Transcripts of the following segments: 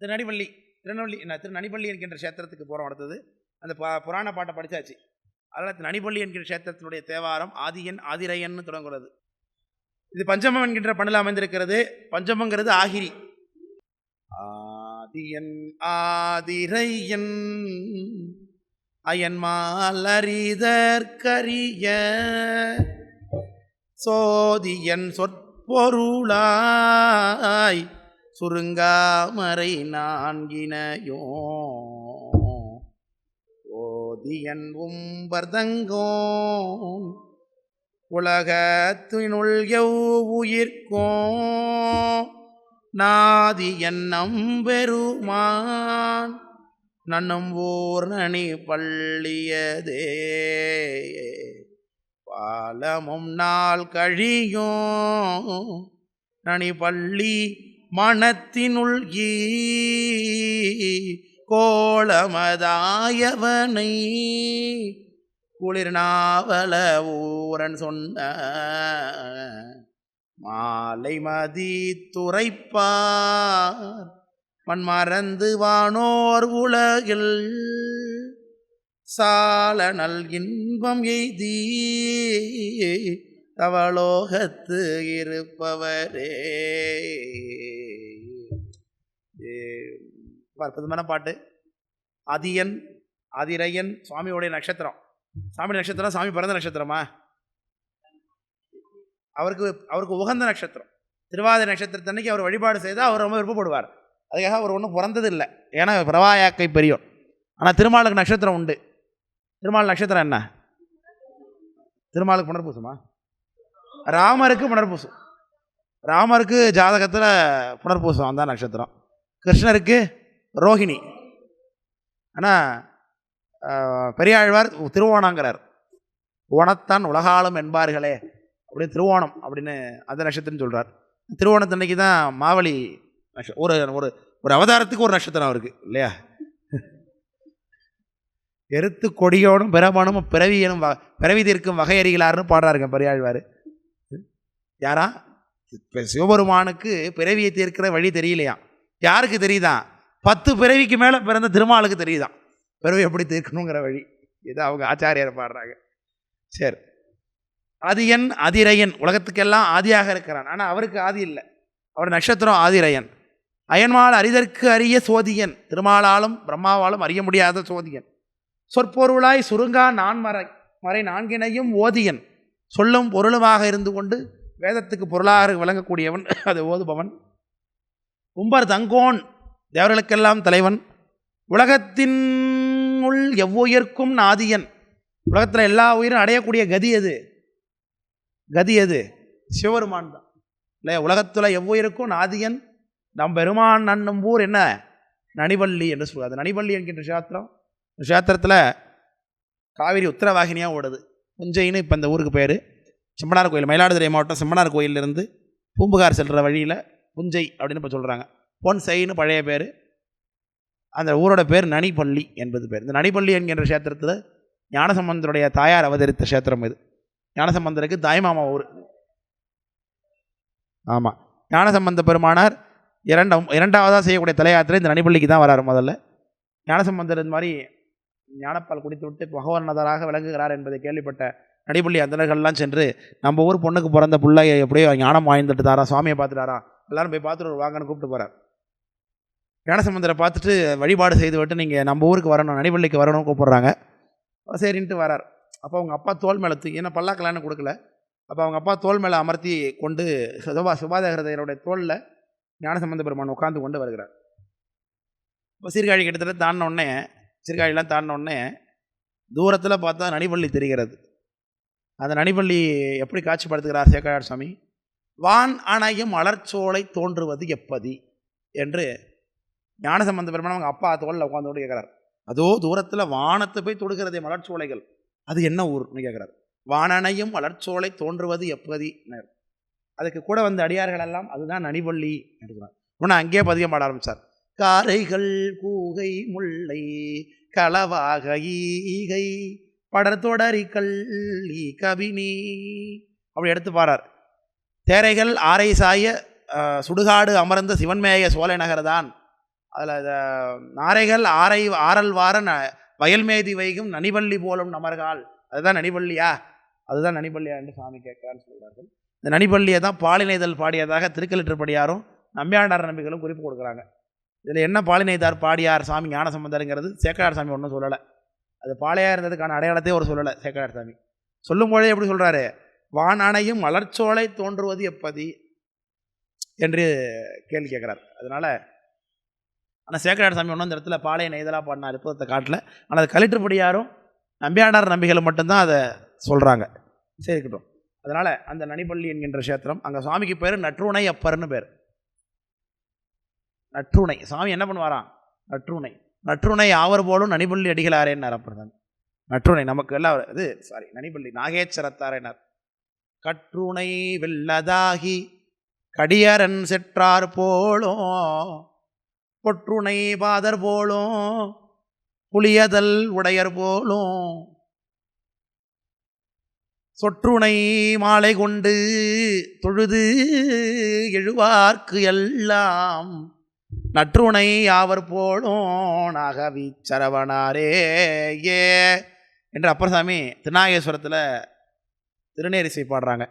திருநடிவள்ளி திருநெல்வேலி என்ன திருநனிப்பள்ளி என்கின்ற கஷேத்திரத்துக்கு போகிறோம் அடுத்தது. அந்த பா புராண பாட்டை படித்தாச்சு அதனால் நனிப்பள்ளி என்கிற கஷேத்திரத்தினுடைய தேவாரம் ஆதியன் ஆதிரையன்னு தொடங்குறது. இது பஞ்சமம் என்கின்ற பண்ணில் அமைந்திருக்கிறது. பஞ்சமங்கிறது ஆகிரி. ஆதியன் ஆதிரையன் அயன் மாலரிதற்கரிய சோதியன் சொற்பொருளாய் சுருங்காமரை நான்கினையோ. ஓதியன் உம்பர்தங்கோன் உலகத்தினுள் நாதி என்னம் பெருமான் நன்னும் ஊர் நனி பள்ளியதே. பாலமும் நாள் கழியும் நனி பள்ளி மனத்தினுள் ஈ குளிர் குளிர்நாவல ஊரன் சொன்ன மாலை மதி துரைப்பார் மண் மறந்து வானோர் உலகில் சால நல் இன்பம் எய்தி தவலோகத்து இருப்பவரே. அற்புதமான பாட்டு. அதியன் அதிரையன் சுவாமியோடைய நட்சத்திரம். சாமி நட்சத்திரம் சாமி பிறந்த நட்சத்திரமா? அவருக்கு அவருக்கு உகந்த நட்சத்திரம். திருவாதிரை நட்சத்திரத்தன்னைக்கு அவர் வழிபாடு செய்தால் அவர் ரொம்ப விருப்பப்படுவார். அதுக்காக அவர் ஒன்றும் பிறந்தது இல்லை ஏன்னா பிரவாயாக்கை பெரியோர். ஆனால் திருமாலுக்கு நட்சத்திரம் உண்டு. திருமால் நட்சத்திரம் என்ன? திருமாலுக்கு புனர்பூசமா? ராமருக்கு புனர்பூசம் ராமருக்கு ஜாதகத்தில் புனர்பூசம் அந்த நட்சத்திரம். கிருஷ்ணருக்கு ரோஹிணி. ஆனால் பெரியாழ்வார் திருவோணங்கிறார். ஓணத்தான் உலகாலம் என்பார்களே அப்படின்னு திருவோணம் அப்படின்னு அந்த நட்சத்திரம் சொல்கிறார் திருவோணத்தன்னைக்கு தான் மாவழி ஒரு ஒரு ஒரு அவதாரத்துக்கு ஒரு நட்சத்திரம் அவருக்கு இல்லையா? எருத்து கொடியோனும் பிரமனும் பிறவியனும் வ பிறவி தீர்க்கும் வகையறிகளார்னு பாடுறாருங்க பெரியாழ்வார். யாரா? இப்போ சிவபெருமானுக்கு பிறவியை தீர்க்கிற வழி தெரியலையா? யாருக்கு தெரியுதான் பத்து பிறவிக்கு மேலே பிறந்த திருமாலுக்கு தெரியுதான் பிறவி எப்படி தீர்க்கணுங்கிற வழி. இது அவங்க ஆச்சாரியர் பாடுறாங்க. சரி. ஆதியன் அதிரையன் உலகத்துக்கெல்லாம் ஆதியாக இருக்கிறான். ஆனால் அவருக்கு ஆதி இல்லை. அவர் நட்சத்திரம் ஆதிரையன். அயன்மால் அறிதற்கு அரிய சோதியன். திருமாலாலும் பிரம்மாவாலும் அறிய முடியாத சோதியன். சொற்பொருளாய் சுருங்கா நான் மறை மறை நான்கினையும் ஓதியன். சொல்லும் பொருளுமாக இருந்து கொண்டு வேதத்துக்கு பொருளாக விளங்கக்கூடியவன் அது ஓதுபவன். உம்பர் தங்கோன் தேவர்களுக்கெல்லாம் தலைவன். உலகத்தின் உள் எவ்வுயிர்க்கும் நாதியன். உலகத்தில் எல்லா உயிரும் அடையக்கூடிய கதி எது? கதி எது? சிவபெருமான் தான். இல்லையா? உலகத்தில் எவ்வுயிருக்கும் நாதியன். நம் பெருமான் நன்னும் ஊர் என்ன? நனிவள்ளி என்று சொல்லுவார். நனிவள்ளி என்கின்ற சாத்திரம் இந்த சாத்திரத்தில் காவிரி உத்தரவாகினியாக ஓடுது. புஞ்சைன்னு இப்போ இந்த ஊருக்கு பேர். செம்மனார் கோயில் மயிலாடுதுறை மாவட்டம் செம்மனார் கோயிலிருந்து பூம்புகார் செல்கிற வழியில் புஞ்சை அப்படின்னு இப்போ சொல்கிறாங்க பொன்சைன்னு பழைய பேர். அந்த ஊரோட பேர் நனிப்பள்ளி என்பது பேர். இந்த நனிப்பள்ளி என்கின்ற க்ஷேத்திரத்தில் ஞானசம்பந்தருடைய தாயார் அவதரித்த கஷேத்திரம் இது. ஞானசம்பந்தருக்கு தாய்மாமா ஊர். ஆமாம் ஞானசம்பந்த பெருமானார் இரண்டாம் இரண்டாவதாக செய்யக்கூடிய தலையாத்திரை இந்த நனிப்பள்ளிக்கு தான் வராரு முதல்ல. ஞானசம்பந்தர் இந்த மாதிரி ஞானப்பால் குடித்து விட்டு பகவன்னதராக விளங்குகிறார் என்பதை கேள்விப்பட்ட நடிப்பள்ளி அந்தனர்கள்லாம் சென்று நம்ம ஊர் பொண்ணுக்கு பிறந்த பிள்ளை எப்படியோ ஞானம் வாய்ந்துட்டு தாரா சுவாமியை பார்த்துட்டாரா? எல்லாரும் போய் பார்த்துட்டு வாங்கன்னு கூப்பிட்டு போகிறார் ஞானசம்பந்தரை பார்த்துட்டு வழிபாடு செய்து விட்டு நீங்கள் நம்ம ஊருக்கு வரணும் நடிப்பள்ளிக்கு வரணும்னு கூப்பிட்றாங்க. சரின்ட்டு வரார். அப்போ அவங்க அப்பா தோல் மேலே தூக்கி ஏன்னா பல்லாக்கலான்னு கொடுக்கல. அப்போ அவங்க அப்பா தோல் மேலே அமர்த்தி கொண்டு சுபா சுபாதகரதையருடைய தோளில் ஞானசம்பந்த பெருமான் உட்காந்து கொண்டு வருகிறார். இப்போ சீர்காழி கிட்டத்தட்ட தாண்டின உடனே சீர்காழிலாம் தாண்டின உடனே தூரத்தில் பார்த்தா நடிப்பள்ளி தெரிகிறது. அந்த நனிப்பள்ளி எப்படி காட்சிப்படுத்துகிறார் சேக்கரார் சுவாமி வான் அணையும் மலர்ச்சோலை தோன்றுவது எப்பதி? என்று ஞானசம்பந்த பெருமான் அவங்க அப்பா தோளில் உட்காந்து கேட்குறார். அதோ தூரத்தில் வானத்தை போய் தொடுகிறதே மலர்ச்சோலைகள். அது என்ன ஊர்னு கேட்குறாரு. வானணையும் மலர்ச்சோலை தோன்றுவது எப்பதி? அதுக்கு கூட வந்த அடியார்கள் எல்லாம் அதுதான் நனிவள்ளி எடுக்கிறார். உடனே அங்கேயே பதியம் பாட ஆரம்பித்தார் காரைகள் கூகை முல்லை களவாக ஈகை படர்தொடரி கள்ளி கவினி. அப்படி எடுத்து பாரார். தேரைகள் ஆரை சாய சுடுகாடு அமர்ந்த சிவன்மேய சோலை நகர்தான். அதில் நாரைகள் ஆரை ஆரல் வார வயல்மேதி வைகும் நனிவள்ளி போலும் நமர்கால். அதுதான் நனிவள்ளியா? அதுதான் நனிவள்ளியா என்று சாமி கேட்கிறான்னு சொல்கிறார்கள் இந்த நனிவள்ளியை தான் பாலினைதல் பாடியதாக திருக்கலிற்றுப்படியாரும் நம்பியாண்டார் நம்பிகளும் குறிப்பு கொடுக்குறாங்க. இதில் என்ன பாலினைதார் பாடியார் சாமி ஞான சம்பந்தருங்கிறது சேக்கரார் சாமி ஒன்றும் சொல்லலை. அது பாளையாக இருந்ததுக்கான அடையாளத்தையே ஒரு சொல்லலை சேக்கரார் சாமி. சொல்லும்போதே எப்படி சொல்கிறாரு வானானையும் மலர்ச்சோலை தோன்றுவது எப்பதி? என்று கேள்வி கேட்குறார். அதனால் ஆனால் சேக்கரார் சாமி ஒன்றும் அந்த இடத்துல பாளைய நெய்தலாக பாடின அற்புதத்தை காட்டல. ஆனால் அது கலிற்றுப்படியாரும் நம்பியாண்டார் நம்பிகள் மட்டும்தான் அதை சொல்கிறாங்க சரி இருக்கட்டும். அதனால் அந்த நனிப்பள்ளி என்கின்ற கஷேத்திரம் அங்கே சுவாமிக்கு பேர் நற்றுணை அப்பர்னு பேர். நற்றுணை. சாமி என்ன பண்ணுவாராம்? நற்றுணை. நற்றுணை ஆவர் போலும் நனிபள்ளி அடிகளாரேன்னார் அப்புறம் நற்றுணை நமக்கு எல்லாம் இது சாரி நனிபள்ளி நாகேச்சரத்தாரேனார். கற்றுணை வெள்ளதாகி கடியரன் செற்றார் போலும் பொற்றுணை பாதர் போலும் புளியதல் உடையர் போலும். சொற்றுணை மாலை கொண்டு தொழுது எழுவார்க்கு எல்லாம் நற்றுணை யாவர் போலும் நாகவி சரவணாரே ஏ. என்று அப்பரசாமி திருநாகேஸ்வரத்தில் திருநேரிசை பாடுறாங்க.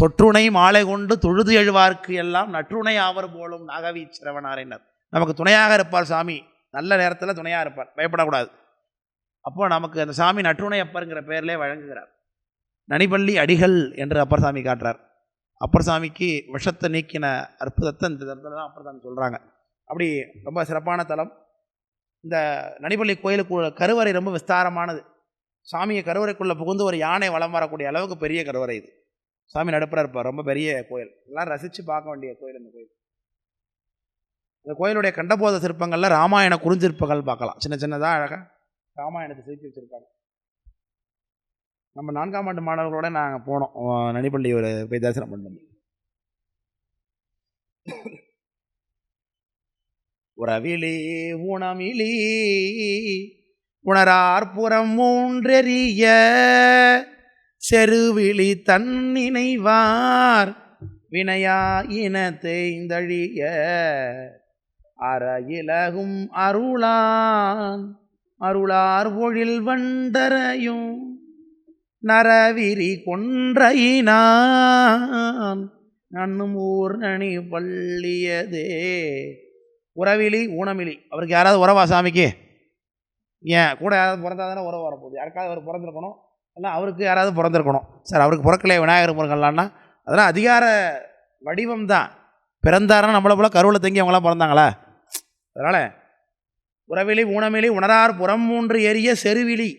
சொற்றுணை மாலை கொண்டு தொழுது எழுவார்க்கு எல்லாம் நற்றுணை ஆவர் போலும் நாகவி சிரவணாரினர். நமக்கு துணையாக இருப்பார் சாமி. நல்ல நேரத்தில் துணையாக இருப்பார். பயப்படக்கூடாது. அப்போ நமக்கு அந்த சாமி நற்றுணை அப்பருங்கிற பெயர்லே வழங்குகிறார். நனிபள்ளி அடிகள் என்று அப்பர் சாமி காட்டுறார். அப்பர் சாமிக்கு விஷத்தை நீக்கின அற்புதத்தை இந்த தரத்தில் தான் அப்பர் சாமி சொல்கிறாங்க அப்படி ரொம்ப சிறப்பான தலம். இந்த நனிபள்ளி கோயிலுக்கு கருவறை ரொம்ப விஸ்தாரமானது. சாமியை கருவறைக்குள்ளே புகுந்து ஒரு யானை வலம் வரக்கூடிய அளவுக்கு பெரிய கருவறை இது. சாமி நடுப்புற இருப்பார். ரொம்ப பெரிய கோயில். எல்லாம் ரசித்து பார்க்க வேண்டிய கோயில் இந்த கோயில். இந்த கோயிலுடைய கண்டபோத சிற்பங்களில் ராமாயண குறுஞ்சிற்பங்கள் பார்க்கலாம். சின்ன சின்னதாக அழகாக ராமாயணத்தை சிரித்து வச்சுருப்பாங்க. நம்ம நான்காம் ஆண்டு மாணவர்களோட நாங்கள் போனோம். நனிப்பள்ளி ஒரு போய் தரிசனம் பண்ணி உறவிலே ஊனமிலே உணரார் புறம் மூன்றெறிய செருவிழி தன்னினைவார் வினையா இனத்தை தேய்ந்தழிய அற அருளான் அருளார் ஒழில் வண்டரையும் நரவிரி கொன்றையினான். நன்னும் ஊர் நனி பள்ளியதே உறவிலி ஊனமிலி. அவருக்கு யாராவது உறவா சாமிக்கு? ஏன்? கூட யாராவது பிறந்தா தானே உறவு வரப்போகுது. யாருக்காவது அவர் பிறந்திருக்கணும். இல்லை அவருக்கு யாராவது பிறந்திருக்கணும். சார் அவருக்கு பிறக்கலையே விநாயகர் முருகன்லான்னா அதெல்லாம் அதிகார வடிவம் தான். பிறந்தாருன்னா நம்மளை போல கருவில் தங்கி அவங்களாம் பிறந்தாங்களா? அதனால் உறவிலி ஊனமிலி உணரார் புறம் மூன்று எரிய செருவிழி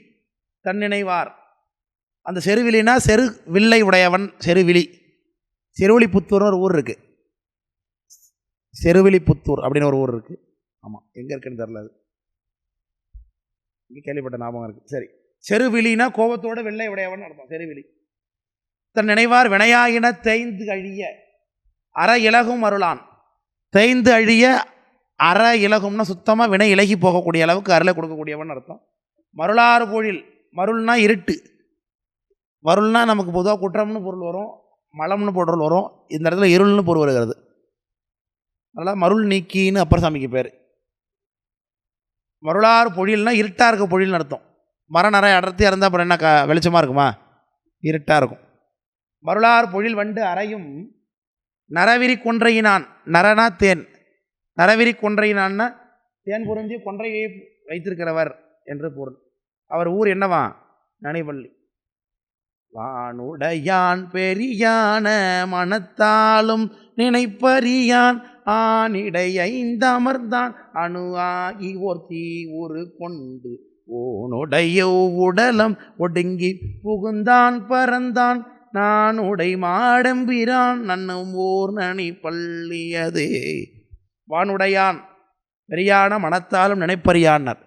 தன்னினைவார் அந்த செருவிலினா செரு வில்லை உடையவன் செருவிழி. புத்தூர்னு ஒரு ஊர் இருக்குது செருவிலிபுத்தூர் அப்படின்னு ஒரு ஊர் இருக்குது ஆமாம் எங்கே இருக்குன்னு தெரில அது. இங்கே கேள்விப்பட்ட ஞாபகம் இருக்குது சரி. செருவிலினா கோபத்தோட வெள்ளை உடையவன் அர்த்தம் செருவிலி தன் நினைவார் வினையாயின தேய்ந்து அழிய அற இலகும் அருளான். தேய்ந்து அழிய அற இலகும்னா சுத்தமாக வினை இலகி போகக்கூடிய அளவுக்கு அருளை கொடுக்கக்கூடியவன் அர்த்தம். மருளாறு பொழில் மருள்னா இருட்டு. வருள்னால் நமக்கு பொதுவாக குற்றம்னு பொருள் வரும் மலம்னு பொருள் வரும். இந்த இடத்துல இருள்னு பொருள் வருகிறது. அதனால் மருள் நீக்கின்னு அப்பர் சாமிக்கு பேர். மருளார் பொழில்னா இருட்டாக இருக்க பொழில்னு அர்த்தம். மரம் நிறைய அடர்த்தியாக இருந்தால் அப்புறம் என்ன க வெளிச்சமாக இருக்குமா? இருட்டாக இருக்கும். மருளார் பொழில் வண்டு அறையும் நரவிரி கொன்றையினான் நரனா தேன். நரவிரி கொன்றையினான்னா தேன் புரிஞ்சு கொன்றையை வைத்திருக்கிறவர் என்று பொருள். அவர் ஊர் என்னவா? நனைவள்ளி. வானுடையான் பெரியான மனத்தாலும் நினைப்பறியான். ஆனிடை ஐந்தமர்ந்தான் அணு ஆகி ஒருத்தி ஒரு கொண்டு ஓனுடைய உடலம் ஒடுங்கி புகுந்தான் பறந்தான். நான் உடை மாடம்பிரான் நன்னும் ஓர் நனி பள்ளியதே. வானுடையான் பெரியான மனத்தாலும் நினைப்பறியான்னர்.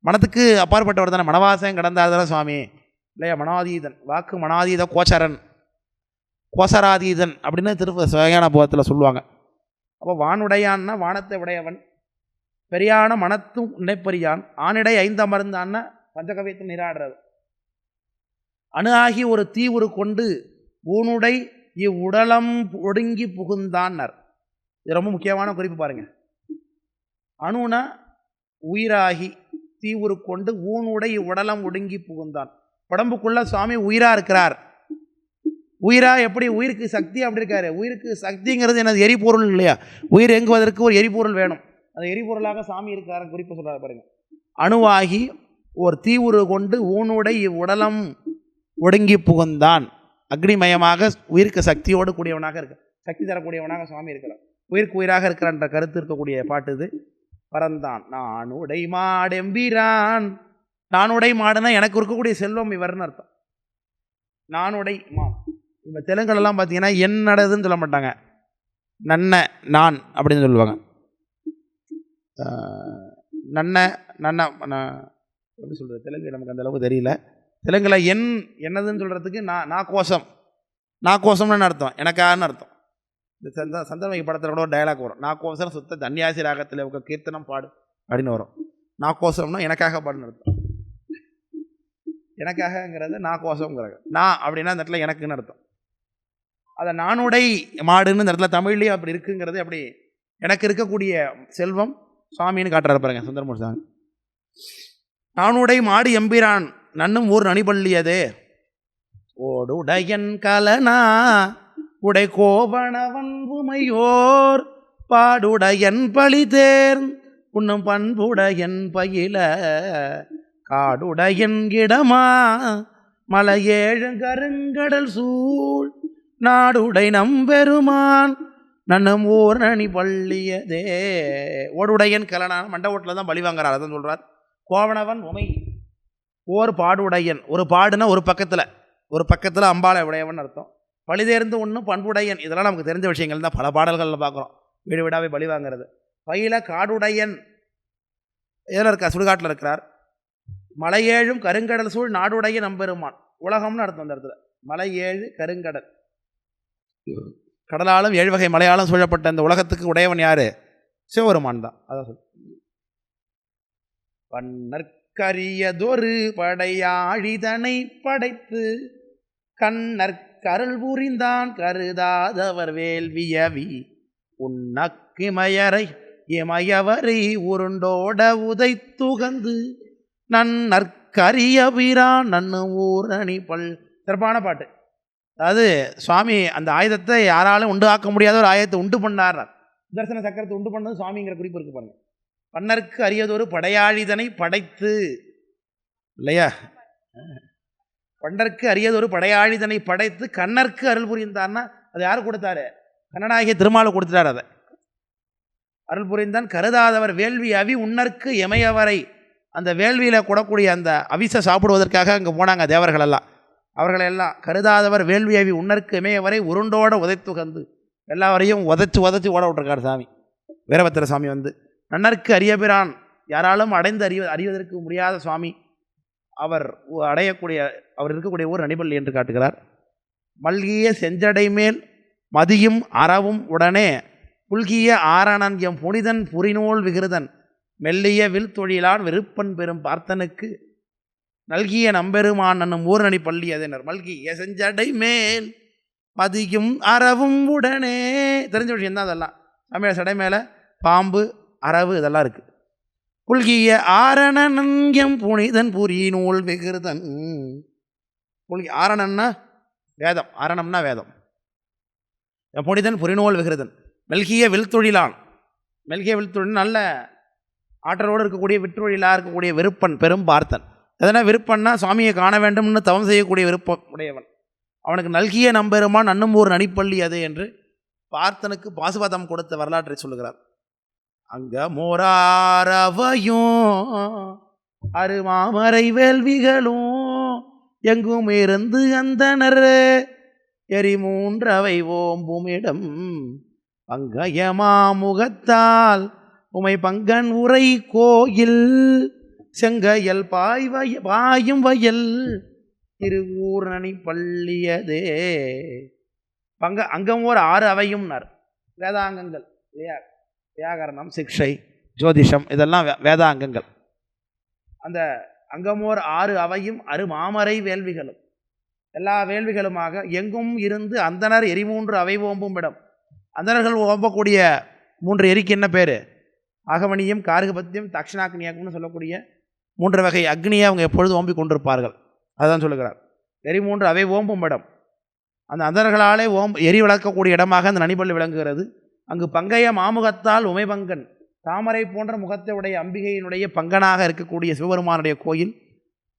மனத்துக்கு அப்பாற்பட்டவர் தானே மனவாசம் கடந்தார் தானே சுவாமி? இல்லையா? மனாதீதன். வாக்கு மனாதீத கோச்சரன். கோசராதீதன் அப்படின்னு திருப்ப சிவகான போகத்தில் சொல்லுவாங்க. அப்போ வானுடையான்னா வானத்தை உடையவன். பெரியான மனத்தும் நினைப்பறியான். ஆனிடை ஐந்தமர்ந்தான்னா பஞ்சகவியத்தில் நீராடுறது. அணு ஆகி ஒரு தீவுரு கொண்டு ஊனுடை இவ்வுடலம் ஒடுங்கி புகுந்தான்னர். இது ரொம்ப முக்கியமான குறிப்பு பாருங்கள் அணுனா உயிராகி தீவுரு கொண்டு ஊனுடை உடலம் ஒடுங்கி புகுந்தான். உடம்புக்குள்ள சுவாமி உயிராக இருக்கிறார். உயிரா எப்படி? உயிருக்கு சக்தி அப்படி இருக்காரு. உயிருக்கு சக்திங்கிறது எனது எரிபொருள் இல்லையா? உயிர் இயங்குவதற்கு ஒரு எரிபொருள் வேணும். அந்த எரிபொருளாக சாமி இருக்கிறார குறிப்பு சொல்கிறார் பாருங்க. அணுவாகி ஒரு தீவுரு கொண்டு ஊனுடை உடலம் ஒடுங்கி புகுந்தான். அக்னிமயமாக உயிருக்கு சக்தியோடு கூடியவனாக இருக்க சக்தி தரக்கூடியவனாக சுவாமி இருக்கிறார். உயிருக்கு உயிராக இருக்கிறான்ற கருத்து இருக்கக்கூடிய பாட்டு இது. பறந்தான் நான் உடை மாடெம்பிரான் நான் உடை மாடுனா எனக்கு இருக்கக்கூடிய செல்வம் இவர்னு அர்த்தம். நானுடை மா இப்போ தெலுங்குலலாம் பார்த்தீங்கன்னா என்னடதுன்னு சொல்ல மாட்டாங்க. நன்ன நான் அப்படின்னு சொல்லுவாங்க. நன்ன நன்ன நான் எப்படி சொல்கிறது தெலுங்கு நமக்கு அந்த அளவுக்கு தெரியல. தெலுங்கில் என் என்னதுன்னு சொல்கிறதுக்கு நான் நான் கோசம் நான் கோசம்னு அர்த்தம். எனக்கான்னு அர்த்தம். இந்த சந்த சந்திரமைக்கு படத்தில் கூட ஒரு டயலாக் வரும். நான் கோசம் சுத்த தன்யாசி ராகத்தில் கீர்த்தனம் பாடு அப்படின்னு வரும். நான் கோசம்னா எனக்காக பாடுன்னு அர்த்தம். எனக்காகங்கிறது நான் கோசம்ங்கிறாங்க நான் அப்படின்னா அந்த இடத்துல எனக்குன்னு அர்த்தம். அதை நானுடை மாடுன்னு இந்த இடத்துல தமிழ்லேயே அப்படி இருக்குங்கிறது அப்படி எனக்கு இருக்கக்கூடிய செல்வம் சுவாமின்னு காட்டுறாரு பாருங்க சுந்தரமூர் சாமி நானுடை மாடு எம்பிரான் நன்னும் ஊர் நனிபள்ளியதே. ஓடுடையன் கலனா உடை கோவணவன் உமையோர் பாடுடையன் பழிதேர் உண்ணும் பண்புடையன் பயில காடுடையன்கிடமா மலையேழு கருங்கடல் சூழ். நாடுடை நம்பெருமான். நன்னும் ஓர் நனி பள்ளியதே. ஓடுடையன் கலனான் மண்ட ஓட்டில் தான் பழி வாங்குறார் அதான் சொல்கிறார் கோவணவன் உமை. ஓர் பாடுடையன். ஒரு பாடுனா ஒரு பக்கத்தில். ஒரு பக்கத்தில் அம்பாளை உடையவன் அர்த்தம். பழிதேர்ந்து ஒன்று பண்புடையன். இதெல்லாம் நமக்கு தெரிஞ்ச விஷயங்கள் தான். பல பாடல்களில் பார்க்குறோம். வீடு வீடாவே பலி வாங்குறது. பையில காடுடையன். எதில் இருக்கா சுடுகாட்டில் இருக்கிறார். மலையேழும் கருங்கடல் சூழ் நாடுடைய நம்பெருமான். உலகம்னு அர்த்தம் அந்த இடத்துல. மலை ஏழு கருங்கடல். கடலாலும் ஏழு வகை மலையாலும் சூழப்பட்ட அந்த உலகத்துக்கு உடையவன் யாரு? சிவபெருமான் தான். அதான் சொல். பன்னற்கரியதொரு படையாழிதனை படைத்து கண்ணற்கருள் புரிந்தான் கருதாதவர் வேள்வியவி உன்னக்கிமயரை இமயவரை உருண்டோட உதைத்துகந்து நன் வீரான் நன்னு ஊரணி பல் சிறப்பான பாட்டு. அதாவது சுவாமி அந்த ஆயுதத்தை யாராலும் உண்டு ஆக்க முடியாத ஒரு ஆயுதத்தை உண்டு பண்ணார் சுதர்சன சக்கரத்தை உண்டு பண்ணது சுவாமிங்கிற குறிப்பு இருக்கு பாருங்க. பன்னருக்கு அரியதொரு படையாழிதனை படைத்து. இல்லையா? பண்டற்கு அரியதொரு படையாழிதனை படைத்து கண்ணற்கு அருள் புரிந்தான்னா அது யார் கொடுத்தாரு? கண்ணனாகிய திருமாலை கொடுத்துட்டார் அதை. அருள் புரிந்தான் கருதாதவர் வேள்வி அவி உன்னற்கு எமையவரை. அந்த வேள்வியில் கூடக்கூடிய அந்த அவிசை சாப்பிடுவதற்காக அங்கே போனாங்க தேவர்கள் எல்லாம் அவர்களெல்லாம் கருதாதவர் வேள்வி அவி வரை இமையவரை உருண்டோட உதைத்துகந்து எல்லாவரையும் உதைச்சு உதைச்சு ஓட விட்டுருக்கார் சாமி. வீரபத்திர சாமி வந்து நன்னருக்கு அரியபிரான் யாராலும் அடைந்து அறிவ அறிவதற்கு முடியாத சுவாமி. அவர் உ- அடையக்கூடிய அவர் இருக்கக்கூடிய ஊர் அணிபள்ளி என்று காட்டுகிறார். மல்கிய செஞ்சடை மேல் மதியும் அறவும் உடனே புல்கிய ஆரணன் எம் புனிதன் புரிநூல் விகிருதன். மெல்லிய வில் தொழிலான் விருப்பன் பெறும் பார்த்தனுக்கு நல்கிய நம்பெருமான் அன்னும் ஊரணி பள்ளி அதனர். மல்கிய எசஞ்சடை மேல் மதியும் அறவும் உடனே தெரிஞ்ச விஷயம் தான் அதெல்லாம். தமிழ சடை மேலே பாம்பு அரவு இதெல்லாம் இருக்குது புல்கிய ஆரண எம் புனிதன் புரிநூல் விகிருதன். புல்கி ஆரணன்னா வேதம் ஆரணம்னா வேதம். புனிதன் புரிநூல் விகிருதன். மெல்கிய வில்தொழிலான். மெல்கிய வில்தொழில் நல்ல ஆற்றலோடு இருக்கக்கூடிய விற்றொழிலாக இருக்கக்கூடிய விருப்பன் பெரும் பார்த்தன். எதனா விருப்பன்னா சுவாமியை காண வேண்டும்னு தவம் செய்யக்கூடிய விருப்பம் உடையவன். அவனுக்கு நல்கிய நம்பெருமான் அன்னும் ஒரு நடிப்பள்ளி அது என்று பார்த்தனுக்கு பாசுபாதம் கொடுத்த வரலாற்றை சொல்லுகிறார். அங்க மோராரவையும் அருமாமரை வேள்விகளும் எங்கும் இருந்து அந்தனர் எரி மூன்றவை ஓம்புமிடம் பங்கயமாமுகத்தால் உமை பங்கன் உரை கோயில் செங்கையல் பாய்வய பாயும் வயல் திருவூரணி பள்ளியதே. பங்க அங்கம் ஓர் ஆறு அவையும்னார் வேதாங்கங்கள் இல்லையா வியாகரணம் சிக்ஷை ஜோதிஷம் இதெல்லாம் வே- வேதாங்கங்கள். அந்த அங்கமோர் ஆறு அவையும் அரு மாமரை வேள்விகளும். எல்லா வேள்விகளுமாக எங்கும் இருந்து அந்தனர் எரிமூன்று அவை ஓம்பும் இடம். அந்தணர்கள் ஓம்பக்கூடிய மூன்று எரிக்கு என்ன பேர்? ஆகமணியம் கார்கபத்தியம் தக்ஷணாக்னியாக்கும்னு சொல்லக்கூடிய மூன்று வகை அக்னியை அவங்க எப்பொழுதும் ஓம்பி கொண்டிருப்பார்கள்? அதுதான் சொல்லுகிறார். எரி மூன்று அவை ஓம்பும் இடம். அந்த அந்தர்களாலே ஓம் எரி வளர்க்கக்கூடிய இடமாக அந்த நனிபள்ளி விளங்குகிறது. அங்கு பங்கைய மாமுகத்தால் உமைபங்கன் தாமரை போன்ற முகத்தை உடைய அம்பிகையினுடைய பங்கனாக இருக்கக்கூடிய சிவபெருமானுடைய கோயில்.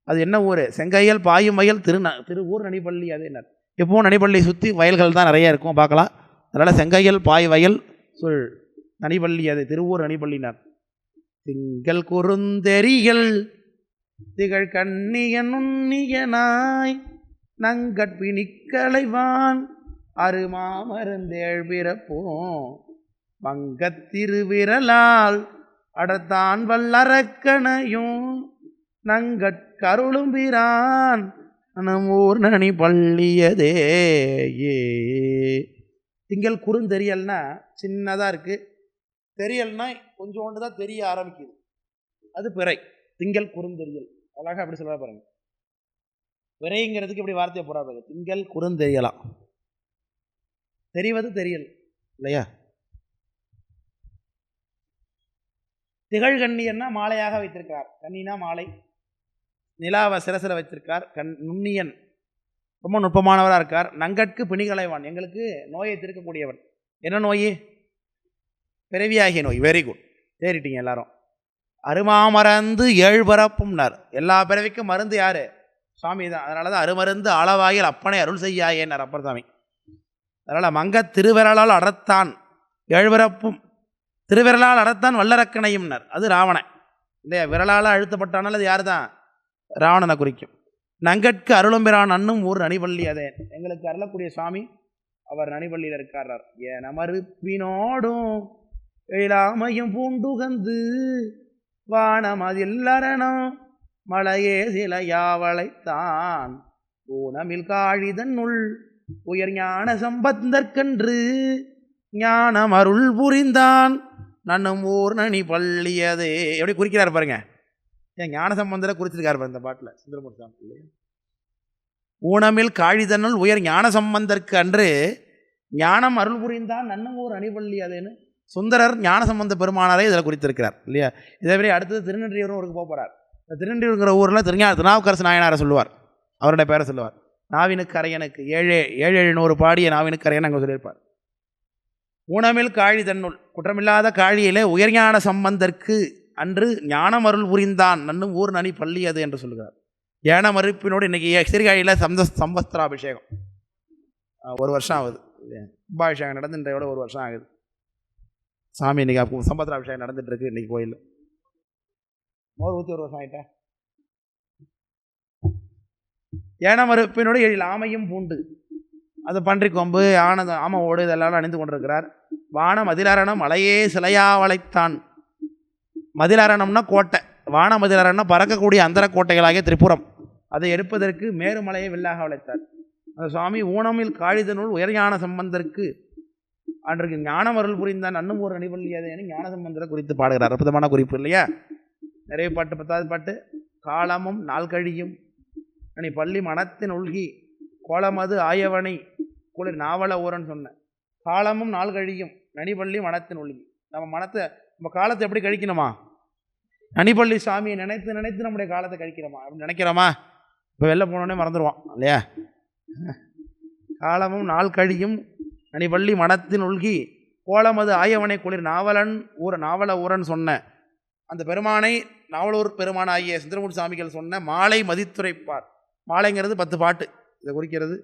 அது என்ன ஊர்? செங்கையல் பாயும் வயல் திரு திரு ஊர் நனிப்பள்ளி அது என்ன? எப்பவும் நனிப்பள்ளி சுற்றி வயல்கள் தான் நிறைய இருக்கும் பார்க்கலாம். அதனால் செங்கையல் பாய் வயல் சொல். நனிப்பள்ளி அது திருவூர் நனிப்பள்ளினார் திங்கள் குறுந்தெறிகள் திகழ் கண்ணியன் உன்னியனாய் நங்கட்பிணிக்கலைவான் அருமாமருந்தேழ் பிறப்போம் மங்கத்திருவிரலால் அடத்தான் வல்லறக்கணையும் நங்கட்கருளும்பிரான் பிரான் நனி பள்ளியதே ஏ திங்கள் குறுந்தெறியல்னா சின்னதாக இருக்குது தெரியல்னா கொஞ்சோண்டு தான் தெரிய ஆரம்பிக்குது. அது பிறை. திங்கள் குறுந்தெரியல் அழகாக அப்படி சொல்ல பாருங்க. பிறைங்கிறதுக்கு இப்படி வார்த்தையை போடா பாருங்க. திங்கள் குறுந்தெரியலாம் தெரிவது தெரியல். இல்லையா? திகழ் கண்ணியன்னா மாலையாக வைத்திருக்கிறார். கண்ணினா மாலை. நிலாவை சிரசில் வைத்திருக்கார் கண் நுண்ணியன். ரொம்ப நுட்பமானவராக இருக்கார். நங்கட்கு பிணிகளைவான். எங்களுக்கு நோயை தீர்க்கக்கூடியவன். என்ன நோய்? பிறவியாகிய நோய். வெரி குட் தேறிட்டீங்க எல்லாரும். அருமாமறந்து ஏழ்பரப்பும்னார். எல்லா பிறவிக்கும் மருந்து யார்? சுவாமி தான் அதனால தான் அருமருந்து அளவாயில் அப்பனை அருள் செய்யாயேன்னார் அப்பர் சாமி அதனால் மங்க திருவிரலால் அடர்த்தான் ஏழ்பிறப்பும் திருவிரலால் அடர்த்தான் வல்லரக்கணையும்னர். அது ராவணன். இல்லையா? விரலால் அழுத்தப்பட்டானால் அது யார் தான் ராவணனை குறிக்கும். நங்கட்கு அருளம்பிரான் அண்ணும் ஊர் நனிபள்ளி அதே. எங்களுக்கு அருளக்கூடிய சுவாமி அவர் நனிபள்ளியில் இருக்கார் ஏன் எழாமையும் பூண்டுகந்து பூண்டுகந்து வானமதில் அரணம் மலையே சில யாவளைத்தான் ஊனமில் காழிதன்னுள் உயர் ஞான சம்பந்தற்கன்று ஞானம் அருள் புரிந்தான். நன்னும் ஊர் நனி பள்ளியதே. எப்படி குறிக்கிறார் பாருங்க. ஏன் ஞான சம்பந்தரை குறிச்சிருக்காரு பாருங்க இந்த பாட்டில் சுந்தரமூர் சாமி ஊனமில் காழிதன்னுள் உயர் ஞான சம்பந்தற்கு அன்று ஞானம் அருள் புரிந்தான். நன்னும் ஊர் அணிபள்ளி அதேன்னு சுந்தரர் ஞானசம்பந்த பெருமானாரே இதில் குறித்திருக்கிறார் இல்லையா? இதே மாதிரி அடுத்தது திருநன்றியூரும் ஊருக்கு போக போகிறார் இந்த திருநன்றியூருங்கிற ஊரில் திருஞா திருநாவுக்கரசு நாயனாரை சொல்லுவார். அவருடைய பேரை சொல்லுவார். நாவினுக்கு அரையனுக்கு ஏழு ஏழு நூறு பாடிய நாவினுக்கு அரையன் அங்கே சொல்லியிருப்பார். ஊனமில் காழி தன்னுள் குற்றமில்லாத காழியிலே உயர்ஞான சம்பந்தற்கு அன்று ஞானமருள் புரிந்தான். நன்னும் ஊர் நனி பள்ளி அது என்று சொல்கிறார் ஏன மறுப்பினோடு இன்றைக்கி சிறுகாழியில் சம்த சம்பஸ்திராபிஷேகம். ஒரு வருஷம் ஆகுது கும்பாபிஷேகம் நடந்து இன்றையோட ஒரு வருஷம் ஆகுது. சாமி இன்னைக்கு சம்பத்ராபிஷேகம் நடந்துகிட்டு இருக்கு இன்றைக்கி கோயில் மோர் ஊற்றி ஒரு வருஷம் ஆகிட்டேன் ஏன மறுப்பினோடு எழில் ஆமையும் பூண்டு. அது பன்றி கொம்பு ஆனந்த ஆமை ஓடு இதெல்லாம் அணிந்து கொண்டிருக்கிறார். வான மதிலாரணம் மலையே சிலையா வளைத்தான். மதிலாரணம்னா கோட்டை. வான மதிலாரணம் பறக்கக்கூடிய அந்தர கோட்டைகளாகிய திரிபுரம். அதை எடுப்பதற்கு மேருமலையை வில்லாக வளைத்தார். அந்த சுவாமி ஊனமில் காழிதனுள் உயர்ஞான சம்பந்தருக்கு அன்றைக்கு ஞானம் அருள் புரிந்தான். அன்னும் ஒரு அணிபள்ளியாது என ஞான சம்பந்தரை குறித்து பாடுகிறார். அற்புதமான குறிப்பு இல்லையா? நிறைய பாட்டு பத்தாவது பாட்டு. காலமும் நாள் கழியும். அனி பள்ளி மனத்தின் உள்கி கோலமது ஆயவனை குளிர் நாவல ஊரன் சொன்னேன் காலமும் நாள் கழியும். நனிபள்ளி மனத்தின் உள்கி. நம்ம மனத்தை நம்ம காலத்தை எப்படி கழிக்கணுமா? நனிபள்ளி சாமியை நினைத்து நினைத்து நம்முடைய காலத்தை கழிக்கிறோமா? அப்படின்னு நினைக்கிறோமா? இப்போ வெளில போனோடனே மறந்துடுவான் இல்லையா? காலமும் நாள் கழியும். நனிவள்ளி மனத்தின் உள்கி கோலமது ஆயவனை குளிர் நாவலன் ஊர நாவல ஊரன் சொன்ன. அந்த பெருமானை நாவலூர் பெருமான் ஆகிய சுந்தரமூர் சாமிகள் சொன்ன மாலை மதித்துரைப்பார். மாலைங்கிறது பத்து பாட்டு. இதை குறிக்கிறது.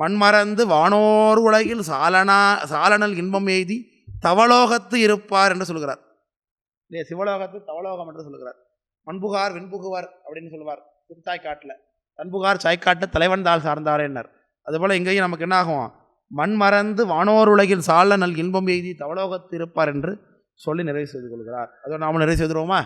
மண்மறந்து வானோர் உலகில் சாலனா சாலனல் இன்பம் எய்தி தவலோகத்து இருப்பார் என்று சொல்கிறார். இல்லையா சிவலோகத்து தவலோகம் என்று சொல்கிறார். மண்புகார் வெண்புகுவார் அப்படின்னு சொல்லுவார் திருத்தாய்க்காட்டில். தன்புகார் சாய்க்காட்டு தலைவன் தாள் சார்ந்தார் என்னார் அதுபோல் இங்கேயும் நமக்கு என்ன ஆகும்? மண் மறந்து வானோர் உலகில் சால நல் இன்பம் எய்தி தவலோகத்து இருப்பார் என்று சொல்லி நிறைவு செய்து கொள்கிறார். அதோடு நாம் நிறைவு செய்துருவோமா?